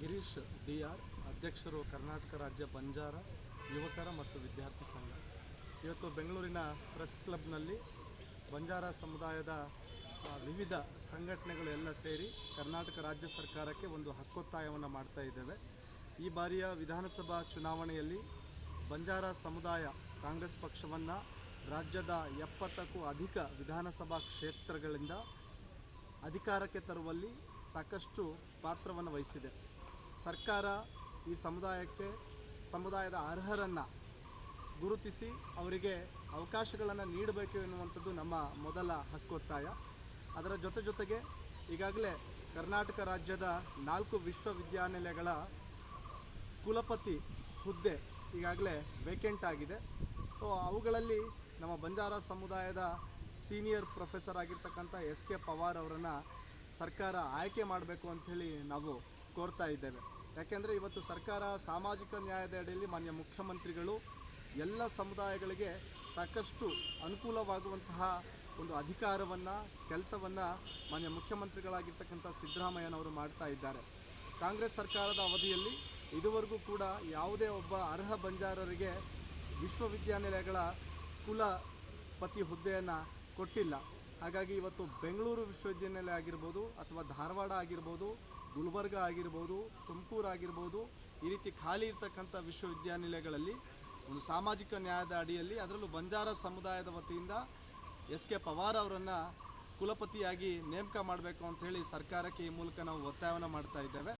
Girish D R ಅಧ್ಯಕ್ಷರು ಕರ್ನಾಟಕ ರಾಜ್ಯ ಬಂಜಾರ ಯುವಕರ ಮತ್ತು ವಿದ್ಯಾರ್ಥಿ ಸಂಘ. ಇವತ್ತು ಬೆಂಗಳೂರಿನ ಪ್ರೆಸ್ ಕ್ಲಬ್ನಲ್ಲಿ ಬಂಜಾರ ಸಮುದಾಯದ ವಿವಿಧ ಸಂಘಟನೆಗಳು ಎಲ್ಲ ಸೇರಿ ಕರ್ನಾಟಕ ರಾಜ್ಯ ಸರ್ಕಾರಕ್ಕೆ ಒಂದು ಹಕ್ಕೊತ್ತಾಯವನ್ನು ಮಾಡ್ತಾ ಇದ್ದೇವೆ. ಈ ಬಾರಿಯ ವಿಧಾನಸಭಾ ಚುನಾವಣೆಯಲ್ಲಿ ಬಂಜಾರ ಸಮುದಾಯ ಕಾಂಗ್ರೆಸ್ ಪಕ್ಷವನ್ನು ರಾಜ್ಯದ ಎಪ್ಪತ್ತಕ್ಕೂ ಅಧಿಕ ವಿಧಾನಸಭಾ ಕ್ಷೇತ್ರಗಳಿಂದ ಅಧಿಕಾರಕ್ಕೆ ತರುವಲ್ಲಿ ಸಾಕಷ್ಟು ಪಾತ್ರವನ್ನು ವಹಿಸಿದೆ. ಸರ್ಕಾರ ಈ ಸಮುದಾಯಕ್ಕೆ, ಸಮುದಾಯದ ಅರ್ಹರನ್ನು ಗುರುತಿಸಿ ಅವರಿಗೆ ಅವಕಾಶಗಳನ್ನು ನೀಡಬೇಕು ಎನ್ನುವಂಥದ್ದು ನಮ್ಮ ಮೊದಲ ಹಕ್ಕೊತ್ತಾಯ. ಅದರ ಜೊತೆ ಜೊತೆಗೆ ಈಗಾಗಲೇ ಕರ್ನಾಟಕ ರಾಜ್ಯದ ನಾಲ್ಕು ವಿಶ್ವವಿದ್ಯಾನಿಲಯಗಳ ಕುಲಪತಿ ಹುದ್ದೆ ಈಗಾಗಲೇ ವೇಕೆಂಟ್ ಆಗಿದೆ. ಸೊ ಅವುಗಳಲ್ಲಿ ನಮ್ಮ ಬಂಜಾರ ಸಮುದಾಯದ ಸೀನಿಯರ್ ಪ್ರೊಫೆಸರ್ ಆಗಿರ್ತಕ್ಕಂಥ ಎಸ್ ಕೆ ಪವಾರ್ ಅವರನ್ನು ಸರ್ಕಾರ ಆಯ್ಕೆ ಮಾಡಬೇಕು ಅಂಥೇಳಿ ನಾವು ಕೋರ್ತಾ ಇದ್ದೇವೆ. ಯಾಕೆಂದರೆ ಇವತ್ತು ಸರ್ಕಾರ ಸಾಮಾಜಿಕ ನ್ಯಾಯದ ಅಡಿಯಲ್ಲಿ ಮಾನ್ಯ ಮುಖ್ಯಮಂತ್ರಿಗಳು ಎಲ್ಲ ಸಮುದಾಯಗಳಿಗೆ ಸಾಕಷ್ಟು ಅನುಕೂಲವಾಗುವಂತಹ ಒಂದು ಅಧಿಕಾರವನ್ನು, ಕೆಲಸವನ್ನು ಮಾನ್ಯ ಮುಖ್ಯಮಂತ್ರಿಗಳಾಗಿರ್ತಕ್ಕಂಥ ಸಿದ್ದರಾಮಯ್ಯನವರು ಮಾಡ್ತಾ ಇದ್ದಾರೆ. ಕಾಂಗ್ರೆಸ್ ಸರ್ಕಾರದ ಅವಧಿಯಲ್ಲಿ ಇದುವರೆಗೂ ಕೂಡ ಯಾವುದೇ ಒಬ್ಬ ಅರ್ಹ ಬಂಜಾರರಿಗೆ ವಿಶ್ವವಿದ್ಯಾನಿಲಯಗಳ ಕುಲಪತಿ ಹುದ್ದೆಯನ್ನು ಕೊಟ್ಟಿಲ್ಲ. ಹಾಗಾಗಿ ಇವತ್ತು ಬೆಂಗಳೂರು ವಿಶ್ವವಿದ್ಯಾನಿಲಯ ಆಗಿರ್ಬೋದು ಅಥವಾ ಧಾರವಾಡ ಆಗಿರ್ಬೋದು, ಗುಲ್ಬರ್ಗ ಆಗಿರ್ಬೋದು, ತುಮಕೂರು ಆಗಿರ್ಬೋದು, ಈ ರೀತಿ ಖಾಲಿ ಇರ್ತಕ್ಕಂಥ ವಿಶ್ವವಿದ್ಯಾನಿಲಯಗಳಲ್ಲಿ ಒಂದು ಸಾಮಾಜಿಕ ನ್ಯಾಯದ ಅಡಿಯಲ್ಲಿ ಅದರಲ್ಲೂ ಬಂಜಾರ ಸಮುದಾಯದ ವತಿಯಿಂದ ಎಸ್ ಕೆ ಪವಾರ್ ಅವರನ್ನು ಕುಲಪತಿಯಾಗಿ ನೇಮಕ ಮಾಡಬೇಕು ಅಂತೇಳಿ ಸರ್ಕಾರಕ್ಕೆ ಈ ಮೂಲಕ ನಾವು ಒತ್ತಾಯವನ್ನು ಮಾಡ್ತಾ ಇದ್ದೇವೆ.